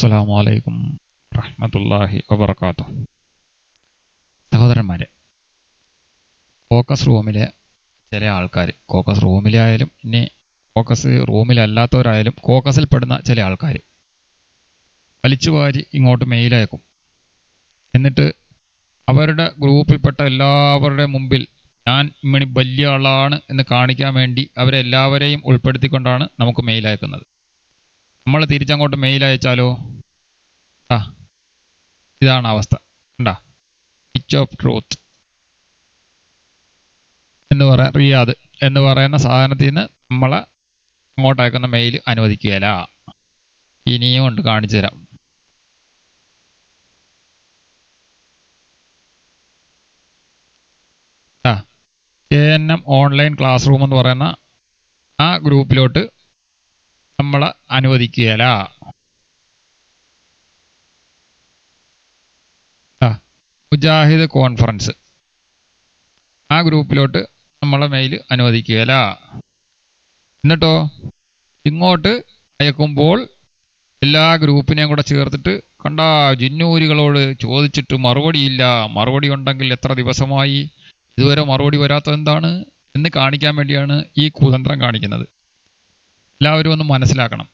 അസ്സലാമു അലൈക്കും റഹ്മത്തുള്ളാഹി വബർക്കാത്തു സഹോദരന്മാരെ ഫോക്കസ് റൂമിലെ ചില ആൾക്കാർ കോക്കസ് റൂമിലായാലും ഇനി കോക്കസ് റൂമിലല്ലാത്തവരായാലും കോക്കസിൽ പെടുന്ന ചില ആൾക്കാർ വലിച്ചുവാരി ഇങ്ങോട്ട് മെയിലയക്കും എന്നിട്ട് അവരുടെ ഗ്രൂപ്പിൽപ്പെട്ട എല്ലാവരുടെ മുമ്പിൽ ഞാൻ ഇമ്മണി വലിയ ആളാണ് എന്ന് കാണിക്കാൻ വേണ്ടി അവരെല്ലാവരെയും ഉൾപ്പെടുത്തിക്കൊണ്ടാണ് നമുക്ക് മെയിൽ അയക്കുന്നത്. നമ്മൾ തിരിച്ചങ്ങോട്ട് മെയിൽ അയച്ചാലോ? ആ ഇതാണ് അവസ്ഥ. കണ്ടാ? പിച്ച് ഓഫ് ട്രൂത്ത് എന്ന് പറയാൻ റിയാദ് എന്ന് പറയുന്ന സാധനത്തിൽ നിന്ന് നമ്മളെ അങ്ങോട്ട് അയക്കുന്ന മെയിൽ അനുവദിക്കുകയില്ല. ഇനിയും കൊണ്ട് കാണിച്ചു തരാം. A N M online class room എന്ന് പറയുന്ന ആ ഗ്രൂപ്പിലോട്ട് നമ്മളെ അനുവദിക്കുകയല്ല. മുജാഹിദ് കോൺഫറൻസ് ആ ഗ്രൂപ്പിലോട്ട് നമ്മളെ മെയിൽ അനുവദിക്കുകയില്ല. എന്നിട്ടോ ഇങ്ങോട്ട് അയക്കുമ്പോൾ എല്ലാ ഗ്രൂപ്പിനെയും കൂടെ ചേർത്തിട്ട് കണ്ട ജിന്നൂരികളോട് ചോദിച്ചിട്ട് മറുപടിയില്ല. മറുപടി ഉണ്ടെങ്കിൽ എത്ര ദിവസമായി? ഇതുവരെ മറുപടി വരാത്തത് എന്താണ്? എന്ന് കാണിക്കാൻ വേണ്ടിയാണ് ഈ കുതന്ത്രം കാണിക്കുന്നത്. എല്ലാവരും ഒന്ന് മനസ്സിലാക്കണം.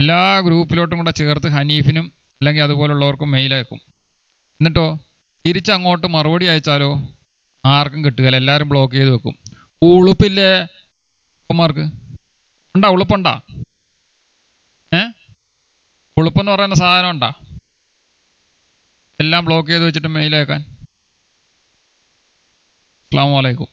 എല്ലാ ഗ്രൂപ്പിലോട്ടും കൂടെ ചേർത്ത് ഹനീഫിനും അല്ലെങ്കിൽ അതുപോലുള്ളവർക്കും മെയിൽ അയക്കും. എന്നിട്ടോ തിരിച്ചങ്ങോട്ട് മറുപടി അയച്ചാലോ? ആർക്കും കിട്ടുകയില്ല. എല്ലാവരും ബ്ലോക്ക് ചെയ്ത് വെക്കും. ഉളുപ്പില്ലേ? കുമാർക്ക് ഉണ്ടാ? ഉളുപ്പുണ്ടാ? ഏ? ഉളുപ്പെന്ന് പറയുന്ന സാധനം ഉണ്ടാ? എല്ലാം ബ്ലോക്ക് ചെയ്ത് വെച്ചിട്ട് അസ്സാം വലൈക്കും